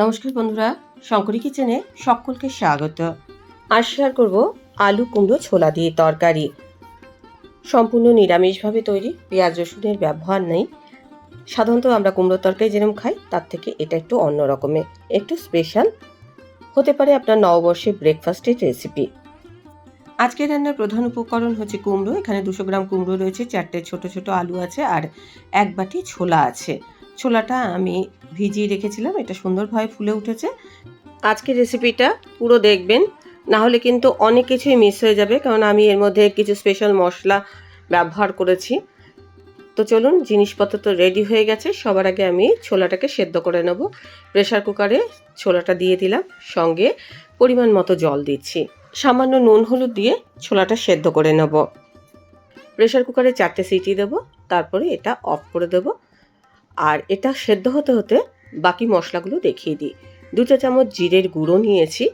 নমস্কার বন্ধুরা, শঙ্করী কিচেনে সকলকে স্বাগত। আজ শেয়ার করব আলু, কুমড়ো, ছোলা দিয়ে তরকারি। সম্পূর্ণ নিরামিষভাবে তৈরি পেঁয়াজ রসুনের ব্যবহার নেই। সাধারণত আমরা কুমড়ো তরকারি যেরকম খাই, তার থেকে এটা একটু অন্য রকমের, একটু স্পেশাল হতে পারে আপনার নববর্ষের ব্রেকফাস্টের রেসিপি আজকে রান্নার প্রধান উপকরণ হচ্ছে কুমড়ো। এখানে দুশো গ্রাম কুমড়ো রয়েছে, চারটে ছোট ছোট আলু আছে আর এক বাটি ছোলা আছে। ছোলাটা আমি ভিজিয়ে রেখেছিলাম, এটা সুন্দরভাবে ফুলে উঠেছে। আজকের রেসিপিটা পুরো দেখবেন, না হলে কিন্তু অনেক কিছুই মিস হয়ে যাবে, কারণ আমি এর মধ্যে কিছু স্পেশাল মশলা ব্যবহার করেছি। তো চলুন, জিনিসপত্র তো রেডি হয়ে গেছে, সবার আগে আমি ছোলাটাকে সেদ্ধ করে নেব। প্রেশার কুকারে ছোলাটা দিয়ে দিলাম, সঙ্গে পরিমাণ মতো জল দিচ্ছি। সামান্য নুন হলুদ দিয়ে ছোলাটা সেদ্ধ করে নেব। প্রেশার কুকারে চারটে সিটি দেবো, তারপরে এটা অফ করে দেবো। আর এটা সেদ্ধ হতে হতে বাকি মশলাগুলো দেখিয়ে দিই। দু চা চামচ জিরের গুঁড়ো নিয়েছি।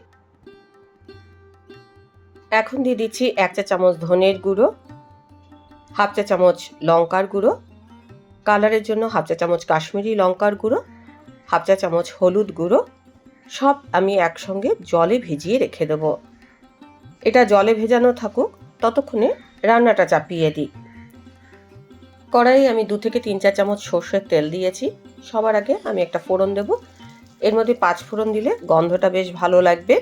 এখন দিয়ে দিচ্ছি এক চা চামচ ধনের গুঁড়ো, হাফ চা চামচ লঙ্কার গুঁড়ো, কালারের জন্য হাফ চা চামচ কাশ্মীরি লঙ্কার গুঁড়ো, হাফ চা চামচ হলুদ গুঁড়ো, সব আমি একসঙ্গে জলে ভিজিয়ে রেখে দেব। এটা জলে ভেজানো থাকুক, ততক্ষণে রান্নাটা চাপিয়ে দিই। কড়াই আমি দু থেকে তিন চার চামচ সর্ষের তেল দিয়েছি। সবার আগে আমি একটা ফোড়ন দেব। এর মধ্যে পাঁচ ফোড়ন দিলে গন্ধটা বেশ ভালো লাগবে।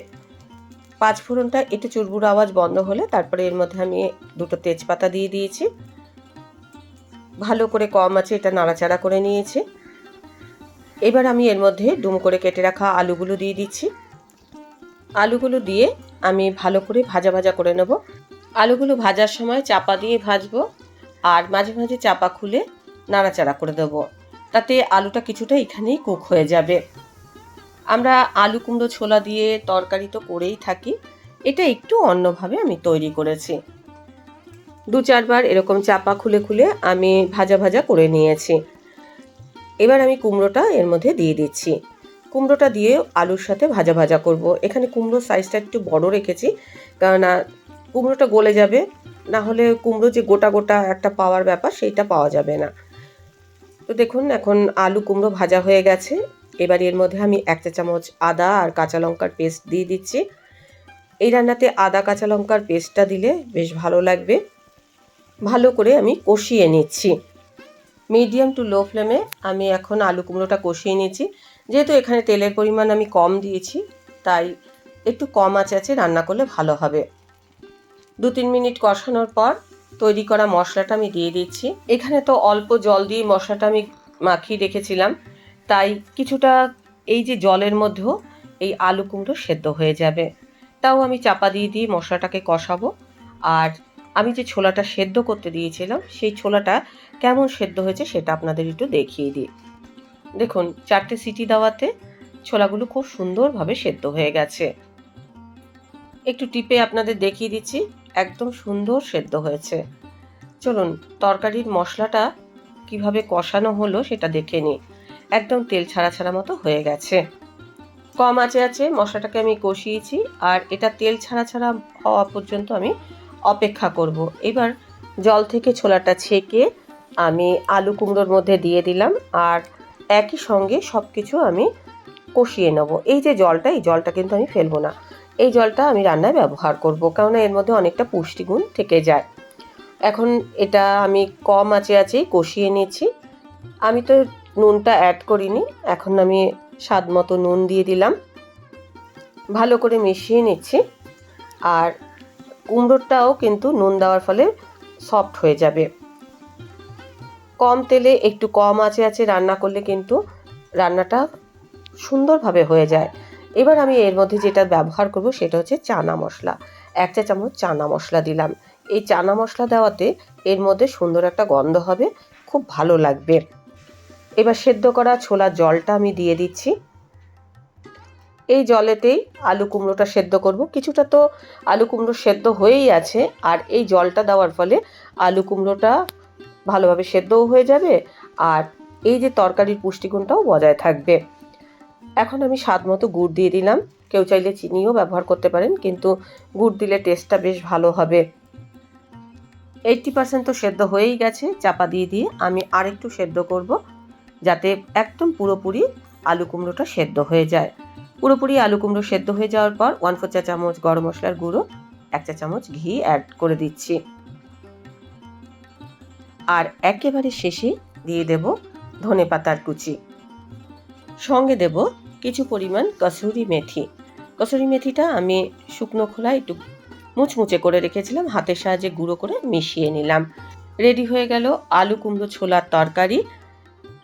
পাঁচ ফোড়নটা একটু চুরবুর আওয়াজ বন্ধ হলে তারপরে এর মধ্যে আমি দুটো তেজপাতা দিয়ে দিয়েছি। ভালো করে কম আছে এটা নাড়াচাড়া করে নিয়েছি। এবার আমি এর মধ্যে ডুম করে কেটে রাখা আলুগুলো দিয়ে দিচ্ছি। আলুগুলো দিয়ে আমি ভালো করে ভাজা ভাজা করে নেব। আলুগুলো ভাজার সময় চাপা দিয়ে ভাজবো। আর মাঝে মাঝে চাপা খুলে নাড়াচাড়া করে দেবো। তাতে আলুটা কিছুটা এখানেই কুক হয়ে যাবে। আমরা আলু কুমড়ো ছোলা দিয়ে তরকারি তো করেই থাকি। এটা একটু অন্যভাবে আমি তৈরি করেছি। দু চারবার এরকম চাপা খুলে খুলে আমি ভাজা ভাজা করে নিয়েছি। এবার আমি কুমড়োটা এর মধ্যে দিয়ে দিচ্ছি। কুমড়োটা দিয়ে আলুর সাথে ভাজা ভাজা করব। এখানে কুমড়োর সাইজটা একটু বড় রেখেছি। কেননা কুমড়োটা গলে যাবে। না হলে কুমড়ো যে গোটা গোটা একটা পাওয়ার ব্যাপার, সেইটা পাওয়া যাবে না। তো দেখুন, এখন আলু কুমড়ো ভাজা হয়ে গেছে। এবার এর মধ্যে আমি এক চা চামচ আদা আর কাঁচা লঙ্কার পেস্ট দিয়ে দিচ্ছি। এই রান্নাতে আদা, কাঁচা লঙ্কার পেস্টটা দিলে বেশ ভালো লাগবে। ভালো করে আমি কষিয়ে নিচ্ছি। মিডিয়াম টু লো ফ্লেমে আমি এখন আলু কুমড়োটা কষিয়ে নিচ্ছি যেহেতু এখানে তেলের পরিমাণ আমি কম দিয়েছি, তাই একটু কম আছে আছে রান্না করলে ভালো হবে। দু তিন মিনিট কষানোর পর তৈরি করা মশলাটা আমি দিয়ে দিচ্ছি। এখানে তো অল্প জল দিয়ে মশলাটা আমি মাখিয়ে রেখেছিলাম। তাই কিছুটা এই যে জলের মধ্যেও এই আলু কুমড়ো সেদ্ধ হয়ে যাবে। তাও আমি চাপা দিয়ে দিয়ে মশলাটাকে কষাবো। আর আমি যে ছোলাটা সেদ্ধ করতে দিয়েছিলাম, সেই ছোলাটা কেমন সেদ্ধ হয়েছে সেটা আপনাদের একটু দেখিয়ে দিই। দেখুন, চারটে সিটি দেওয়াতে ছোলাগুলো খুব সুন্দরভাবে সেদ্ধ হয়ে গেছে। একটু টিপে আপনাদের দেখিয়ে দিচ্ছি, একদম সুন্দর সেদ্ধ হয়েছে। চলুন, তরকারির মশলাটা কীভাবে কষানো হলো সেটা দেখে নিই। একদম তেল ছাড়া ছাড়া মতো হয়ে গেছে। কম আছে আছে মশলাটাকে আমি কষিয়েছি, আর এটা তেল ছাড়া ছাড়া হওয়া পর্যন্ত আমি অপেক্ষা করব। এবার জল থেকে ছোলাটা ছেঁকে আমি আলু কুমড়োর মধ্যে দিয়ে দিলাম, আর একই সঙ্গে সব কিছু আমি কষিয়ে নেব। এই যে জলটা, এই জলটা কিন্তু আমি ফেলব না। এই জলটা আমি রান্নায় ব্যবহার করব, কেননা এর মধ্যে অনেকটা পুষ্টিগুণ থেকে যায়। এখন এটা আমি কম আঁচে আছেই কষিয়ে নিচ্ছি আমি তো নুনটা অ্যাড করিনি, এখন আমি স্বাদ মতো নুন দিয়ে দিলাম। ভালো করে মিশিয়ে নিচ্ছি, আর কুমড়োটাও কিন্তু নুন দেওয়ার ফলে সফট হয়ে যাবে। কম তেলে একটু কম আঁচে আছে রান্না করলে কিন্তু রান্নাটা সুন্দরভাবে হয়ে যায়। এবার আমি এর মধ্যে যেটা ব্যবহার করব সেটা হচ্ছে চানা মশলা। এক চা চামচ চানা মশলা দিলাম। এই চানা মশলা দেওয়াতে এর মধ্যে সুন্দর একটা গন্ধ হবে, খুব ভালো লাগবে। এবার সেদ্ধ করা ছোলা জলটা আমি দিয়ে দিচ্ছি। এই জলেতেই আলু কুমড়োটা সেদ্ধ করব। কিছুটা তো আলু কুমড়ো সেদ্ধ হয়েই আছে, আর এই জলটা দেওয়ার ফলে আলু কুমড়োটা ভালোভাবে সেদ্ধও হয়ে যাবে, আর এই যে তরকারির পুষ্টিগুণটাও বজায় থাকবে। এখন আমি স্বাদ মতো গুড় দিয়ে দিলাম। কেউ চাইলে চিনিও ব্যবহার করতে পারেন, কিন্তু গুড় দিলে টেস্টটা বেশ ভালো হবে। এইটটি পার্সেন্ট তো সেদ্ধ হয়েই গেছে, চাপা দিয়ে দিয়ে আমি আরেকটু সেদ্ধ করব, যাতে একদম পুরোপুরি আলু কুমড়োটা সেদ্ধ হয়ে যায়। পুরোপুরি আলু কুমড়ো সেদ্ধ হয়ে যাওয়ার পর ওয়ান ফোর চা চামচ গরম মশলার গুঁড়ো, এক চা চামচ ঘি অ্যাড করে দিচ্ছি। আর একেবারে শেষে দিয়ে দেব ধনে পাতার কুচি। সঙ্গে দেব কিছু পরিমাণ কসুরি মেথি। কসুরি মেথিটা আমি শুকনো খোলায় একটু মুচমুচে করে রেখেছিলাম, হাতের সাহায্যে গুঁড়ো করে মিশিয়ে নিলাম। রেডি হয়ে গেল আলু কুমড়ো ছোলার তরকারি।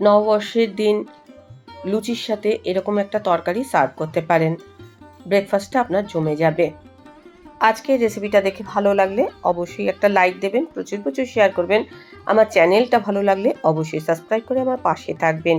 নববর্ষের দিন লুচির সাথে এরকম একটা তরকারি সার্ভ করতে পারেন। ব্রেকফাস্টটা আপনার জমে যাবে। আজকের রেসিপিটা দেখে ভালো লাগলে অবশ্যই একটা লাইক দেবেন, প্রচুর প্রচুর শেয়ার করবেন। আমার চ্যানেলটা ভালো লাগলে অবশ্যই সাবস্ক্রাইব করে আমার পাশে থাকবেন।